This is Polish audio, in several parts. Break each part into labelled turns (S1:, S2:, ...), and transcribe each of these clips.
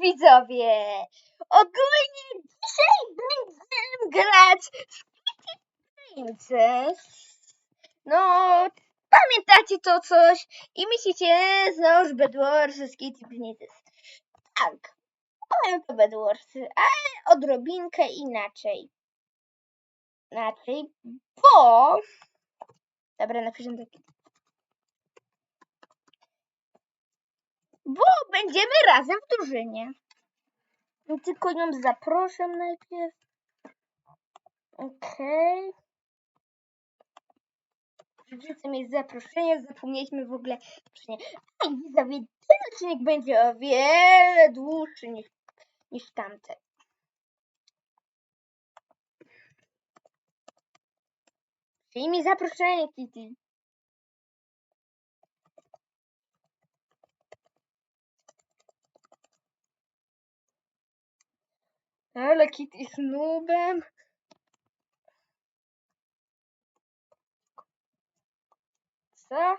S1: widzowie! Ogólnie dzisiaj będziemy grać w Kitty Princess. No, pamiętacie to coś i myślicie, znowuż Bedwarsy z Kitty Princess. Tak, powiem to Bedwarsy, ale odrobinkę inaczej. Inaczej, bo... Dobra, napiszę taki. Bo będziemy razem w drużynie. No Tylko ją zaproszę najpierw. Okej. Wrzucę mi zaproszenie, zapomnieliśmy w ogóle. Ej, widzowie, ten odcinek będzie o wiele dłuższy niż, niż tamte. Przyjmij zaproszenie, Kitty. Ale Kitty jest. Co?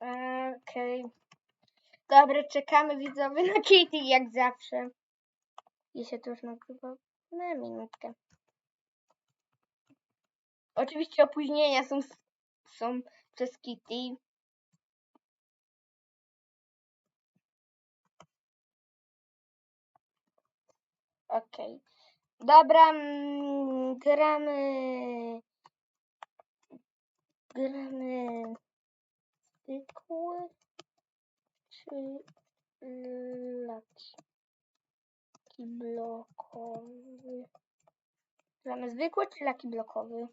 S1: Okej. Dobra, czekamy widzowie na Kitty jak zawsze. I się to już nagrywa na minutkę. Oczywiście opóźnienia są, są przez Kitty. Okej. Dobra, mm, gramy. Gramy. Zwykły czy laki? Laki blokowy. Gramy zwykły czy laki blokowy?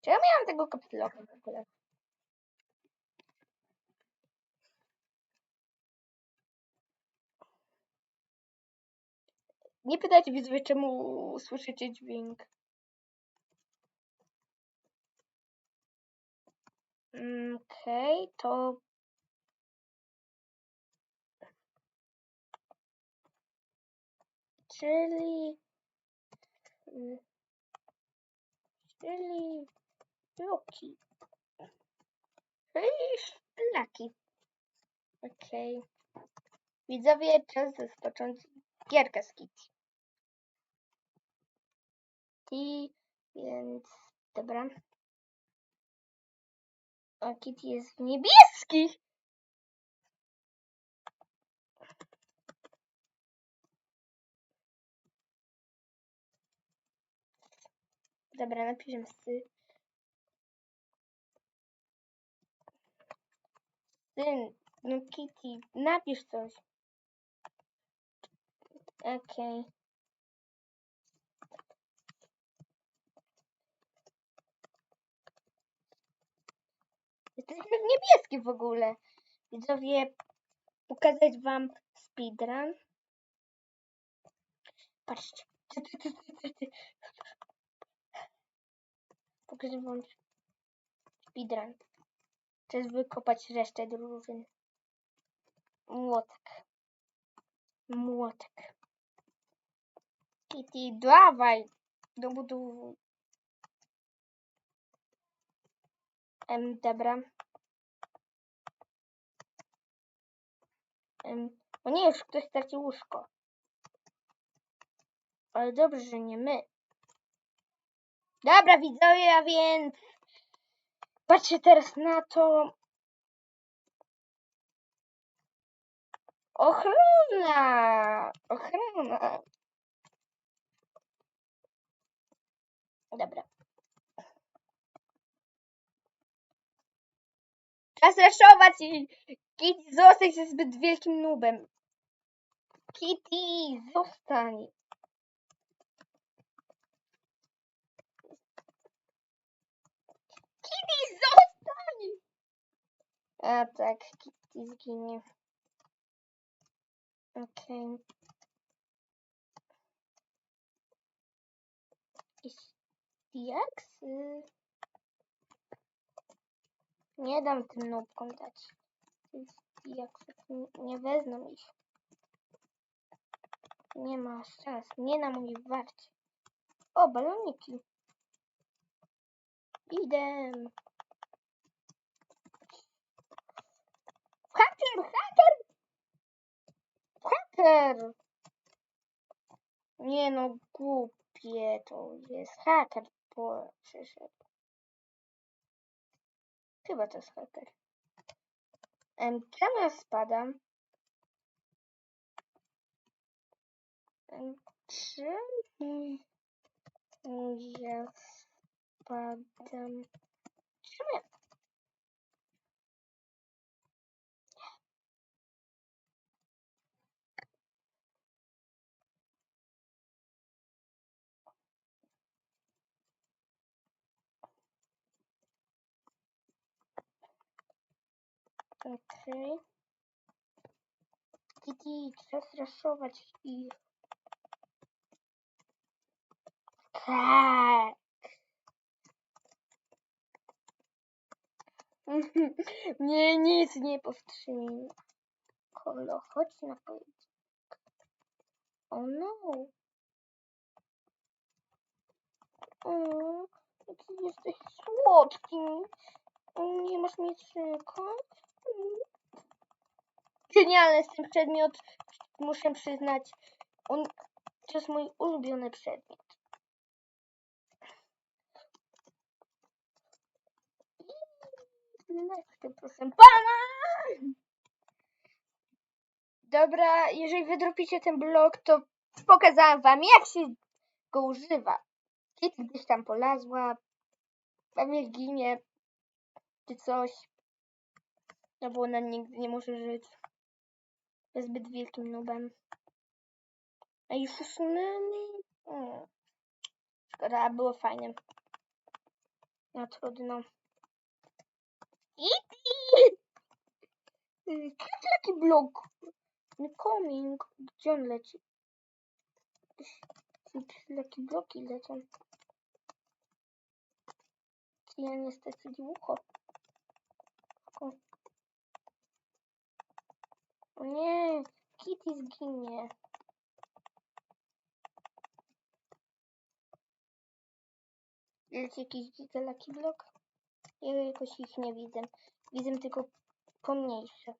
S1: Czy ja miałam tego kapsloka w ogóle? Nie pytajcie widzowie, czemu słyszycie dźwięk. Okej, to... Czyli... Czyli... Luki. Czyli szlaki. Okej. Widzowie, czas rozpocząć gierkę z Kitty. I więc dobra. A Kitty jest w niebieskich. Dobra, napiszemy sy. Syn, no Kitty, napisz coś. Okej. Jesteśmy w niebieskim w ogóle. Widzowie, pokazać wam speedrun. Patrzcie. Pokażę wam speedrun. Chcę wykopać resztę drużyn. Młotek. Młotek. Kitty, dawaj. Dobudowuj. Em, dobra. Em, o nie, już ktoś stracił łóżko. Ale dobrze, że nie my. Dobra, widzowie, a więc patrzcie teraz na to. Ochrona! Ochrona! Dobra. Czas raszować i Kitty zostań się zbyt wielkim nubem. Kitty, zostań. Kitty, zostań! A tak, Kitty zginie. Okej. Jakieś diaksy? Nie dam tym nubkom dać. Jak nie wezmą ich. Nie ma szans. Nie na mojej warcie. O, baloniki. Idę. Hacker, hacker! Hacker! Nie no, głupie to jest. Hacker przyszedł. Chyba to jest haker. Em, czemu ja spadam? Em, czemu ja spadam? Czemu ja... Okej. Kitty, trzeba straszować ich. Tak. Nie, nic nie powstrzymi. Kolo, chodź na pojedynek. Oh no. Jaki jesteś słodki. Nie masz mieczyka? Mm. Genialny jest ten przedmiot, muszę przyznać. On to jest mój ulubiony przedmiot. Lecę, proszę pana! Dobra, jeżeli wydropicie ten blok, to pokazałam wam, jak się go używa. Kitty gdzieś tam polazła, pewnie ginie, czy coś. No bo ona nigdy nie może żyć. Jest zbyt wielkim nubem. A już usunęli? Mm. Szkoda, było fajne. No trudno. Jaki blok? Coming. Gdzie on leci? Jakie bloki lecą? Ja niestety długo. O nie, Kitty zginie. Leci jakiś gigalaki blok? Ja jakoś ich nie widzę. Widzę tylko pomniejsze.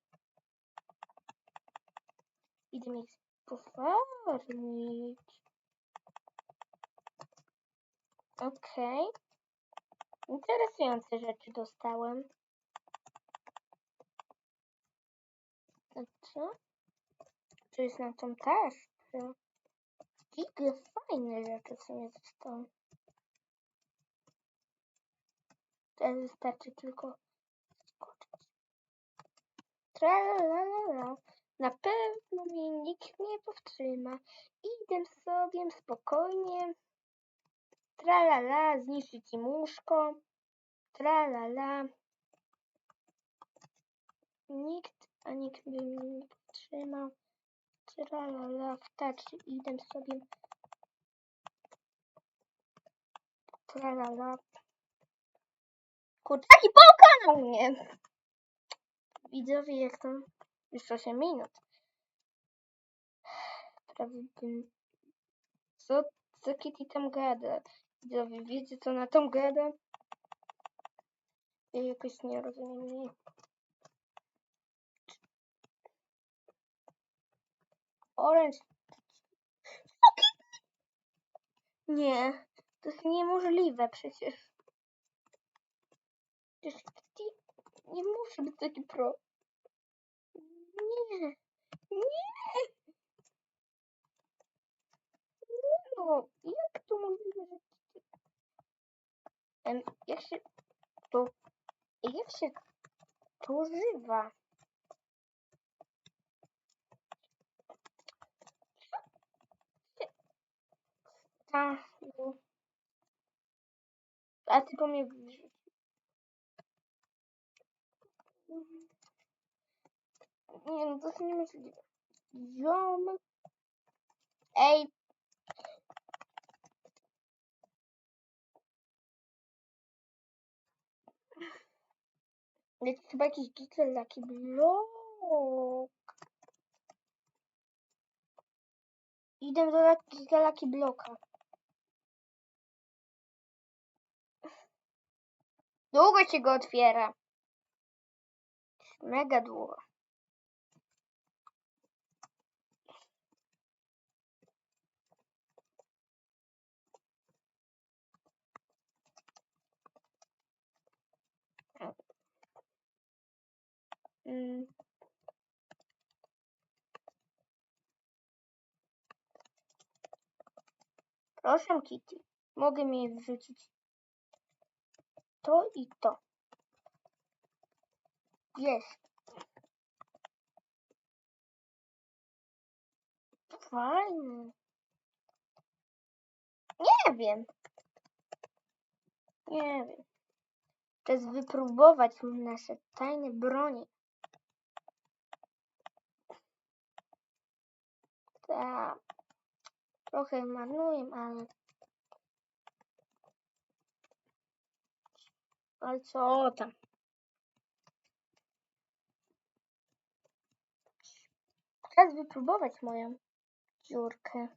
S1: Idę ich pofarmić. Okej. Interesujące rzeczy dostałem. A co? To jest na tą taszkę. Giga fajne rzeczy w sumie dostały. Teraz wystarczy tylko skoczyć. Tralalala. Na pewno mnie nikt nie powstrzyma. Idę sobie spokojnie. Tralala, zniszczyć im łóżko. Tralala. Nikt, a nikt by mnie nie powstrzymał. Tralala, wtarczy, idę sobie. Tralala. Kurczaki pokonał mnie! Widzowie, jak to już 8 minut. Bym... Co, co Kitty tam gada? Widzowie, wiecie co na tą gada? Ja jakoś nie rozumiem jej. Orange. Nie, to jest niemożliwe przecież. Nie musi być taki pro. Nie, nie. No, jak to możliwe, że Em, jak się to jak się to używa? Ta, no. A ty po mnie. Nie no, to jest niemożliwe. Ziom. Ej, Jest chyba jakiś gitel taki blok. Idę do gigalaki bloka. Długo się go otwiera. Mega długo. Mm. Proszę Kitty, mogę mi wrzucić to i to. Jest. Fajne. Nie wiem. Nie wiem. Czas wypróbować nasze tajne broni. Tak. Trochę marnuję, ale... Ale co tam? Czas wypróbować moją dziurkę.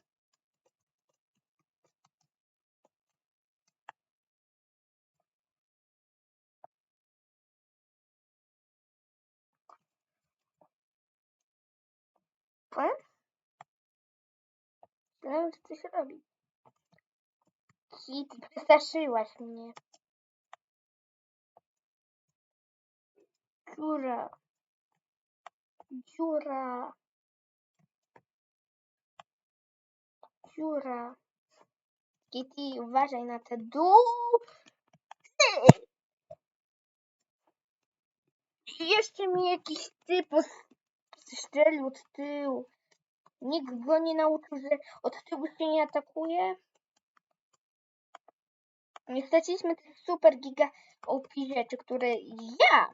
S1: Powiem? Myślałem, że coś robi. Kitty, przestraszyłaś mnie. Dziura. Dziura. Dziura. Kitty, uważaj na te. I jeszcze mi jakiś typ strzelił od tyłu. Nikt go nie nauczył, że od tyłu się nie atakuje. Nie straciliśmy tych super giga OP rzeczy, które ja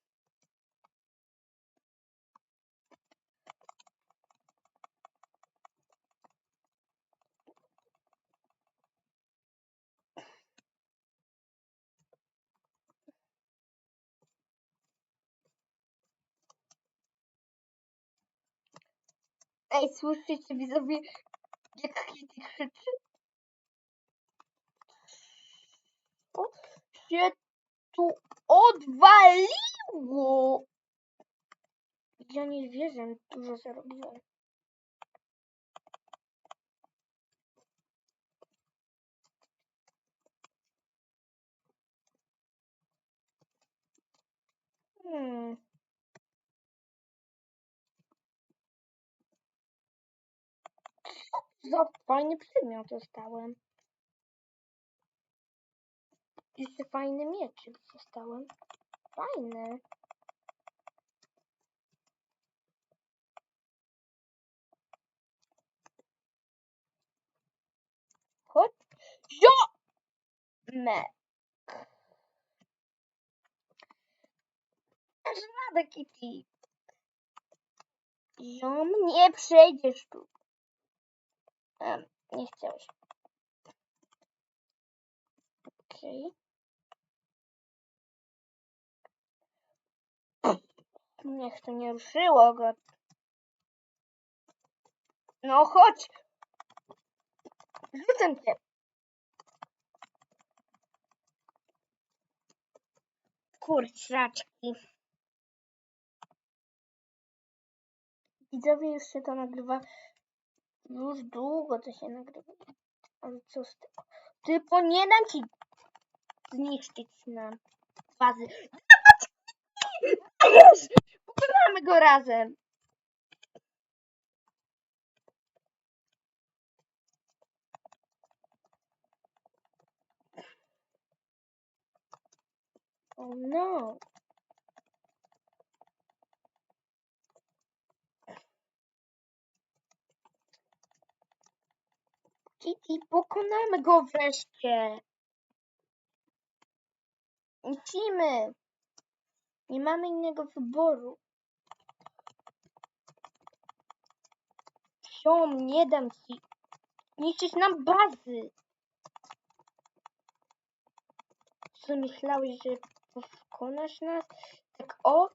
S1: Ej, słyszycie widzowie, jak Kitty krzyczy? O, się tu odwaliło! Ja nie wierzę, dużo zarobiłem. Hmm. Za fajny przedmiot dostałem. Jeszcze fajny mieczyk dostałem. Fajny. Chodź. Jo! Me. Dasz radę, Kitty. Ziom, nie przejdziesz tu. Em, nie chciałeś. Okej. Niech to nie ruszyło go. No chodź. Rzucę cię. Kurczaczki. Widzowie już się to nagrywa. Już długo to się nagrywa. Ale co z tego? Tylko nie dam ci zniszczyć nam bazy. Dajesz! Pokonamy go razem. Oh no. Kitty, pokonamy go wreszcie. Musimy. Nie mamy innego wyboru. Siom, nie dam ci. Niszczyć nam bazy. Co myślałeś, że pokonasz nas? Tak o?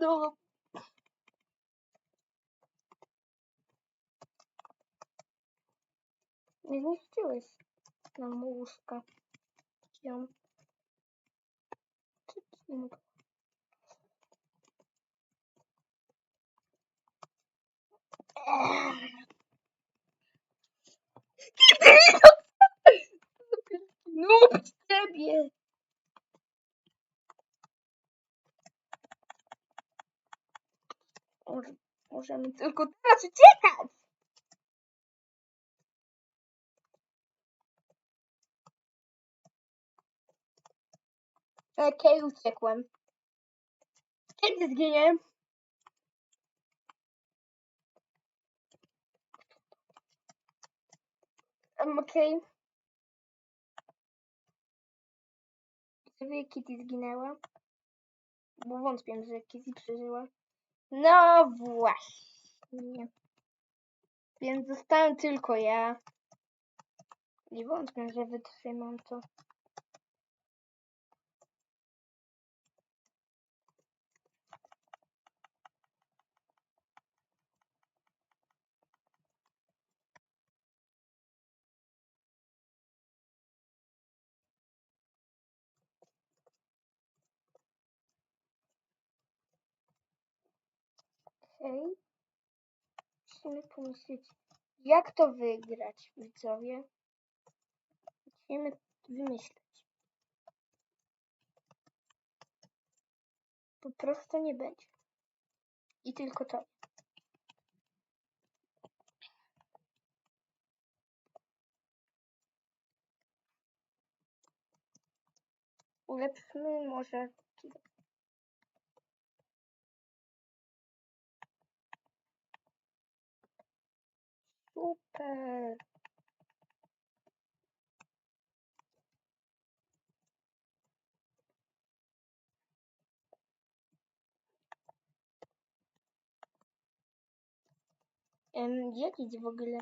S1: No. разместилась нам узко. Чем? Ну, тебе. Можем, можем только дальше читать. Uciekać. Okej, uciekłem. Kiedy zginie? Um, Okej. Sobie Kitty zginęła. Bo wątpię, że Kitty przeżyła. No właśnie. Więc zostałem tylko ja. Nie wątpię, że wytrzymam to. Okej. Musimy pomyśleć, jak to wygrać, widzowie. Musimy wymyśleć. Po prostu nie będzie. I tylko to. Ulepszmy może Super. Jak idzie w ogóle?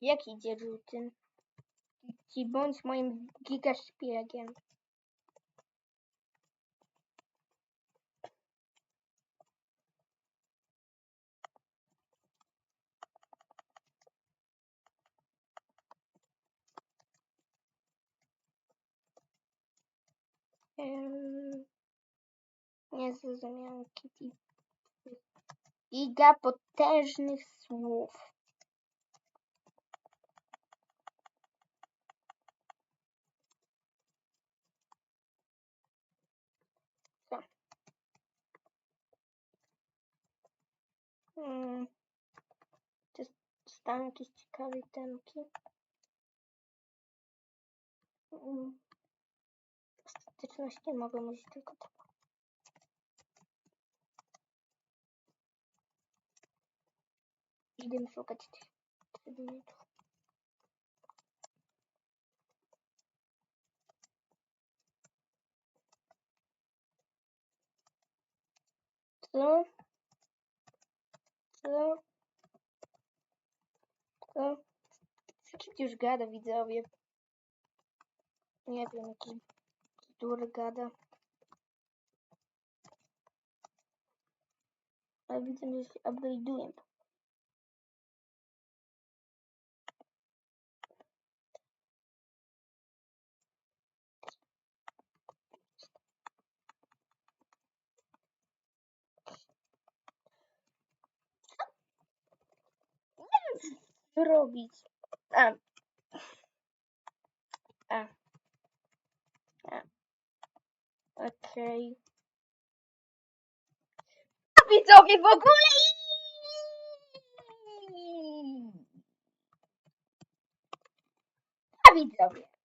S1: Jak idzie żółtym? Ci bądź moim gigaszpiegiem. Nie zrozumiałam Kitty. Giga potężnych słów. Co? Hmm. Czy jakieś ciekawe temki? Mm. W ostateczności mogę mieć tylko tak. Idę szukać tych. Co? Co? Co? Skip już gada, widzowie. Nie wiem, dur gada. Ale widzę, że się upgrade'uję. zrobić? A. A. Okej. A widzowie w ogóle A widzowie.